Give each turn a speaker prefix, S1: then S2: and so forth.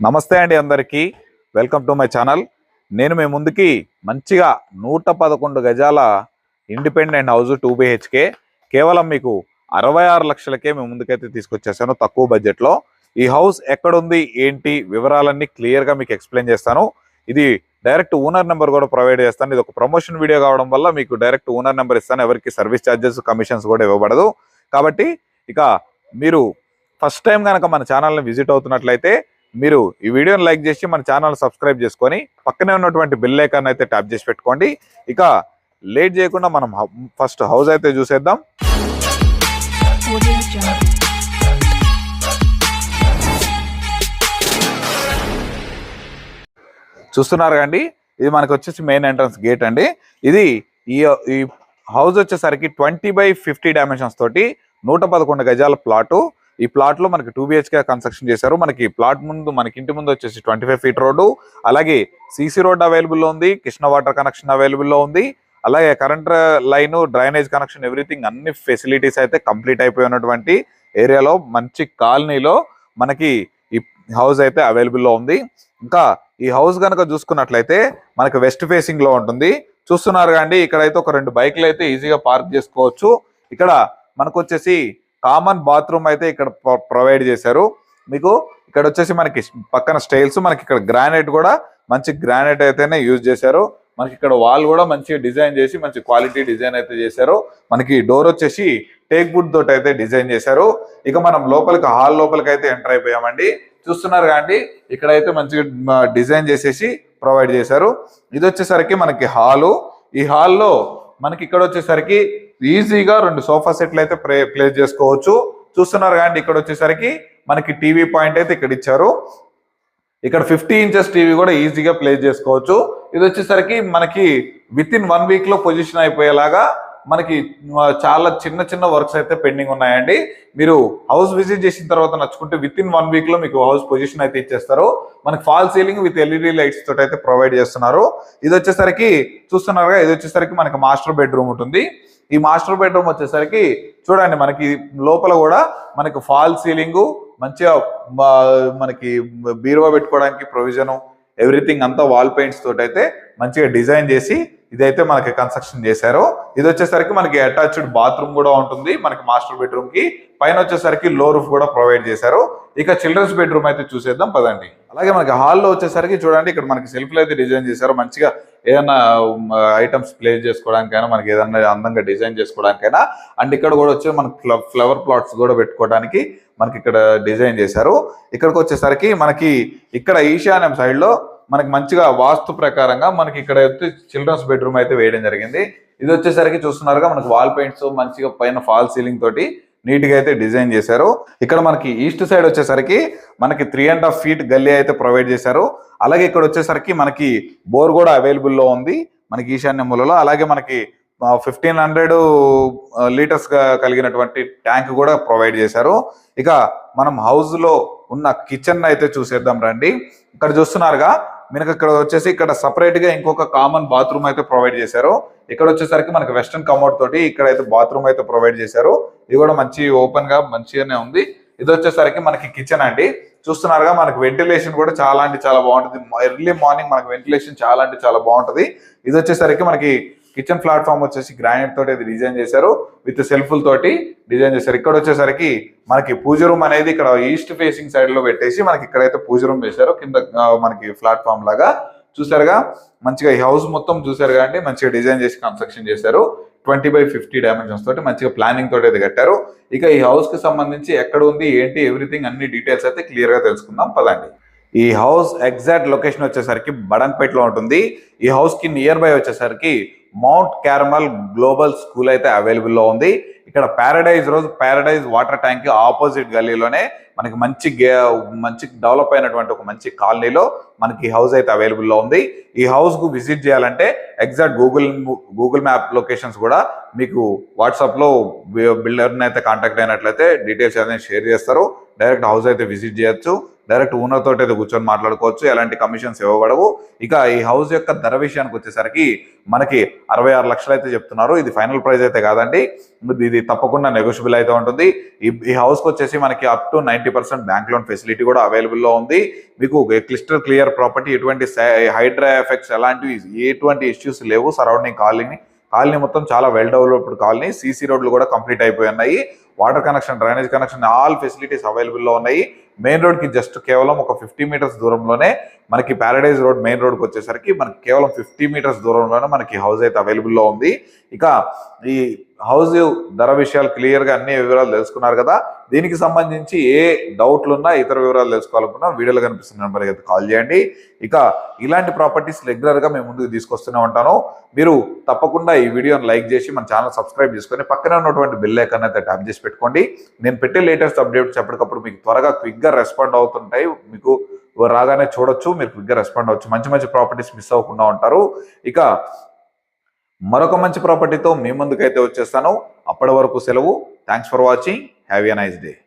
S1: నమస్తే అండి అందరికీ. Welcome to my channel. నేను మీ ముందుకి మంచిగా నూట పదకొండు గజాల ఇండిపెండెంట్ హౌస్ టూ బిహెచ్కే కేవలం మీకు అరవై ఆరు లక్షలకే మేము ముందుకైతే తీసుకొచ్చేసాను తక్కువ బడ్జెట్లో. ఈ హౌస్ ఎక్కడుంది ఏంటి వివరాలన్నీ క్లియర్గా మీకు ఎక్స్ప్లెయిన్ చేస్తాను. ఇది డైరెక్ట్ ఓనర్ నెంబర్ కూడా ప్రొవైడ్ చేస్తాను. ఇది ఒక ప్రమోషన్ వీడియో కావడం వల్ల మీకు డైరెక్ట్ ఓనర్ నెంబర్ ఇస్తాను. ఎవరికి సర్వీస్ ఛార్జెస్ కమిషన్స్ కూడా ఇవ్వబడదు. కాబట్టి ఇక మీరు ఫస్ట్ టైం కనుక మన ఛానల్ని విజిట్ అవుతున్నట్లయితే మీరు ఈ వీడియోని లైక్ చేసి మన ఛానల్ సబ్స్క్రైబ్ చేసుకొని పక్కనే ఉన్నటువంటి బిల్ ఐకాన్ అయితే ట్యాప్ చేసి పెట్టుకోండి. ఇక లేట్ చేయకుండా మనం ఫస్ట్ హౌస్ అయితే చూసేద్దాం. చూస్తున్నారు అండి ఇది మనకు వచ్చేసి మెయిన్ ఎంట్రన్స్ గేట్ అండి. ఇది ఈ ఈ హౌస్ వచ్చేసరికి ట్వంటీ బై ఫిఫ్టీ డైమెన్షన్స్ తోటి నూట పదకొండు గజాల ప్లాటు ఈ ప్లాట్లో మనకి టూ బిహెచ్కే కన్స్ట్రక్షన్ చేశారు. మనకి ప్లాట్ ముందు మనకి ఇంటి ముందు వచ్చేసి ట్వంటీ ఫైవ్ ఫీట్ రోడ్డు అలాగే సీసీ రోడ్ అవైలబుల్లో ఉంది కృష్ణ వాటర్ కనెక్షన్ అవైలబుల్లో ఉంది అలాగే current line drainage connection everything అన్ని ఫెసిలిటీస్ అయితే కంప్లీట్ అయిపోయి ఉన్నటువంటి ఏరియాలో మంచి కాలనీలో మనకి ఈ హౌస్ అయితే అవైలబుల్లో ఉంది. ఇంకా ఈ హౌస్ కనుక చూసుకున్నట్లయితే మనకి వెస్ట్ ఫేసింగ్లో ఉంటుంది. చూస్తున్నారు కండి ఇక్కడైతే ఒక రెండు బైక్లు అయితే ఈజీగా పార్క్ చేసుకోవచ్చు. ఇక్కడ మనకు వచ్చేసి కామన్ బాత్రూమ్ అయితే ఇక్కడ ప్రొవైడ్ చేశారు. మీకు ఇక్కడ వచ్చేసి మనకి పక్కన స్టైల్స్ మనకి ఇక్కడ గ్రానైట్ కూడా మంచి గ్రానైట్ అయితేనే యూజ్ చేశారు. మనకి ఇక్కడ వాల్ కూడా మంచిగా డిజైన్ చేసి మంచి క్వాలిటీ డిజైన్ అయితే చేశారు. మనకి డోర్ వచ్చేసి టేక్ వుడ్ తోటి అయితే డిజైన్ చేశారు. ఇక మనం లోపలికి హాల్ లోపలికి అయితే ఎంటర్ అయిపోయామండి. చూస్తున్నారు కాండి ఇక్కడైతే మంచిగా డిజైన్ చేసేసి ప్రొవైడ్ చేశారు. ఇది వచ్చేసరికి మనకి హాలు. ఈ హాల్లో మనకి ఇక్కడ వచ్చేసరికి ఈజీగా రెండు సోఫా సెట్లు అయితే ప్లే ప్లేస్ చేసుకోవచ్చు. చూస్తున్నారు కానీ ఇక్కడ వచ్చేసరికి మనకి టీవీ పాయింట్ అయితే ఇక్కడ ఇచ్చారు. ఇక్కడ ఫిఫ్టీ ఇంచెస్ టీవీ కూడా ఈజీగా ప్లేస్ చేసుకోవచ్చు. ఇది వచ్చేసరికి మనకి విత్ ఇన్ వన్ వీక్లో పొజిషన్ అయిపోయేలాగా మనకి చాలా చిన్న చిన్న వర్క్స్ అయితే పెండింగ్ ఉన్నాయండి. మీరు హౌస్ విజిట్ చేసిన తర్వాత నచ్చుకుంటే విత్ ఇన్ వన్ వీక్లో మీకు హౌస్ పొజిషన్ అయితే ఇచ్చేస్తారు. మనకి false ceiling with LED lights తోటి అయితే ప్రొవైడ్ చేస్తున్నారు. ఇది వచ్చేసరికి చూస్తున్నారుగా ఇది వచ్చేసరికి మనకి మాస్టర్ బెడ్రూమ్ ఉంటుంది. ఈ మాస్టర్ బెడ్రూమ్ వచ్చేసరికి చూడండి మనకి లోపల కూడా మనకి ఫాల్ సీలింగ్ మంచిగా మనకి బీరువా పెట్టుకోవడానికి ప్రొవిజను ఎవ్రీథింగ్ అంతా వాల్ పెయింట్స్ తోటైతే అయితే మంచిగా డిజైన్ చేసి ఇదైతే మనకి కన్స్ట్రక్షన్ చేశారు. ఇది వచ్చేసరికి మనకి అటాచ్డ్ బాత్రూమ్ కూడా ఉంటుంది మనకి మాస్టర్ బెడ్రూమ్కి. పైన వచ్చేసరికి లో రూఫ్ కూడా ప్రొవైడ్ చేశారు. ఇక చిల్డ్రన్స్ బెడ్రూమ్ అయితే చూసేద్దాం పదండి. అలాగే మనకి హాల్లో వచ్చేసరికి చూడండి ఇక్కడ మనకి సెల్ఫ్లు అయితే డిజైన్ చేశారు. మంచిగా ఏదైనా ఐటమ్స్ ప్లేస్ చేసుకోవడానికైనా మనకి ఏదైనా అందంగా డిజైన్ చేసుకోవడానికైనా. అండ్ ఇక్కడ కూడా వచ్చి మనకి ఫ్లవర్ ప్లాట్స్ కూడా పెట్టుకోవడానికి మనకి ఇక్కడ డిజైన్ చేశారు. ఇక్కడికి వచ్చేసరికి మనకి ఇక్కడ ఈశాన్యం సైడ్లో మనకి మంచిగా వాస్తు ప్రకారంగా మనకి ఇక్కడ అయితే చిల్డ్రన్స్ బెడ్రూమ్ అయితే వేయడం జరిగింది. ఇది వచ్చేసరికి చూస్తున్నారుగా మనకి వాల్ పెయింట్స్ మంచిగా పైన ఫాల్ సీలింగ్ తోటి నీట్గా అయితే డిజైన్ చేశారు. ఇక్కడ మనకి ఈస్ట్ సైడ్ వచ్చేసరికి మనకి త్రీ అండ్ హాఫ్ ఫీట్ గల్లీ అయితే ప్రొవైడ్ చేశారు. అలాగే ఇక్కడ వచ్చేసరికి మనకి బోర్ కూడా అవైలబుల్లో ఉంది. మనకి ఈశాన్య మూలలో అలాగే మనకి ఫిఫ్టీన్ హండ్రెడ్ లీటర్స్ కలిగినటువంటి ట్యాంక్ కూడా ప్రొవైడ్ చేశారు. ఇక మనం హౌస్లో ఉన్న కిచెన్ అయితే చూసేద్దాం రండి. ఇక్కడ చూస్తున్నారుగా మనకి ఇక్కడ వచ్చేసి ఇక్కడ సపరేట్గా ఇంకొక కామన్ బాత్రూమ్ అయితే ప్రొవైడ్ చేశారు. ఇక్కడ వచ్చేసరికి మనకి వెస్టర్న్ కమోడ్ తోటి ఇక్కడ అయితే బాత్రూమ్ అయితే ప్రొవైడ్ చేశారు. ఇది కూడా మంచి ఓపెన్గా మంచిగానే ఉంది. ఇది వచ్చేసరికి మనకి కిచెన్ అండి. చూస్తున్నారుగా మనకి వెంటిలేషన్ కూడా చాలా అంటే చాలా బాగుంటుంది. ఎర్లీ మార్నింగ్ మనకి వెంటిలేషన్ చాలా అంటే చాలా బాగుంటది. ఇది వచ్చేసరికి మనకి కిచెన్ ప్లాట్ఫామ్ వచ్చేసి గ్రానైట్ తోటి అది డిజైన్ చేశారు. విత్ సెల్ఫుల్ తోటి డిజైన్ చేశారు. ఇక్కడ వచ్చేసరికి మనకి పూజ రూమ్ అనేది ఇక్కడ ఈస్ట్ ఫేసింగ్ సైడ్లో పెట్టేసి మనకి ఇక్కడైతే పూజ రూమ్ వేశారు. కింద మనకి ప్లాట్ఫామ్ లాగా చూసారుగా. మంచిగా ఈ హౌస్ మొత్తం చూసారు కాబట్టి మంచిగా డిజైన్ చేసి కన్స్ట్రక్షన్ చేశారు. ట్వంటీ బై ఫిఫ్టీ డైమెన్షన్స్ తోటి మంచిగా ప్లానింగ్ తోటి అయితే కట్టారు. ఇక ఈ హౌస్కి సంబంధించి ఎక్కడ ఉంది ఏంటి ఎవ్రీథింగ్ అన్ని డీటెయిల్స్ అయితే క్లియర్గా తెలుసుకుందాం. పదండి. ఈ హౌస్ ఎగ్జాక్ట్ లొకేషన్ వచ్చేసరికి బడంపేటలో ఉంటుంది. ఈ హౌస్కి నియర్ బై వచ్చేసరికి మౌంట్ క్యారమల్ గ్లోబల్ స్కూల్ అయితే అవైలబుల్లో ఉంది. ఇక్కడ ప్యారడైజ్ రోజు పారడైజ్ వాటర్ ట్యాంక్ ఆపోజిట్ గల్లీలోనే మనకి మంచి గే- మంచి డెవలప్ అయినటువంటి ఒక మంచి కాలనీలో మనకి హౌస్ అయితే అవైలబుల్లో ఉంది. ఈ హౌస్కు విజిట్ చేయాలంటే exact Google Google map locations కూడా మీకు వాట్సాప్లో బిల్డర్ని అయితే కాంటాక్ట్ అయినట్లయితే డీటెయిల్స్ అనేది షేర్ చేస్తారు. డైరెక్ట్ హౌస్ అయితే విజిట్ చేయొచ్చు. డైరెక్ట్ ఓనర్ తోటి అయితే కూర్చొని మాట్లాడుకోవచ్చు. ఎలాంటి కమిషన్స్ ఇవ్వబడవు. ఇక ఈ హౌస్ యొక్క ధర విషయానికి వచ్చేసరికి మనకి అరవై ఆరు లక్షలు అయితే చెప్తున్నారు. ఇది ఫైనల్ ప్రైస్ అయితే కాదండి. ఇది ఇది తప్పకుండా నెగోషియబుల్ అయితే ఉంటుంది. ఈ ఈ హౌస్కి వచ్చేసి మనకి up to ninety percent bank loan facility కూడా అవైలబుల్లో ఉంది. మీకు క్లిస్టర్ క్లియర్ ప్రాపర్టీ ఎటువంటి హైడ్రా ఎఫెక్ట్స్ ఎలాంటివి ఎటువంటి ఇష్యూస్ లేవు. సరౌండింగ్ కాలనీ కాలనీ మొత్తం చాలా వెల్ డెవలప్డ్ కాలనీ. సీసీ రోడ్లు కూడా కంప్లీట్ అయిపోయి ఉన్నాయి. Water connection drainage connection all facilities అవైలబుల్లో ఉన్నాయి. మెయిన్ రోడ్కి జస్ట్ కేవలం ఒక ఫిఫ్టీ మీటర్స్ దూరంలోనే మనకి ప్యారడైజ్ రోడ్ మెయిన్ రోడ్కి వచ్చేసరికి మనకి కేవలం ఫిఫ్టీ మీటర్స్ దూరంలోనే మనకి హౌస్ అయితే అవైలబుల్లో ఉంది. ఇక ఈ హౌస్ ధర విషయాలు క్లియర్గా అన్ని వివరాలు తెలుసుకున్నారు కదా. దీనికి సంబంధించి ఏ డౌట్లు ఉన్నా ఇతర వివరాలు తెలుసుకోవాలనుకున్నా వీడియోలో కనిపిస్తున్న నెంబర్కి అయితే కాల్ చేయండి. ఇక ఇలాంటి ప్రాపర్టీస్ రెగ్యులర్గా మేము ముందుకు తీసుకొస్తూనే ఉంటాను. మీరు తప్పకుండా ఈ వీడియోని లైక్ చేసి మన ఛానల్ సబ్స్క్రైబ్ చేసుకొని పక్కనే ఉన్నటువంటి బిల్ ఐకాన్ అయితే ట్యాప్ చేసి పెట్టుకోండి. నేను పెట్టే లేటెస్ట్ అప్డేట్స్ ఎప్పటికప్పుడు మీకు త్వరగా క్విక్గా రెస్పాండ్ అవుతుంటాయి. మీకు రాగానే చూడొచ్చు మీరు క్విక్గా రెస్పాండ్ అవ్వచ్చు. మంచి మంచి ప్రాపర్టీస్ మిస్ అవ్వకుండా ఉంటారు. ఇక మరొక మంచి ప్రాపర్టీతో మీ ముందుకైతే వచ్చేస్తాను. అప్పటి వరకు సెలవు. Thanks for watching have a nice day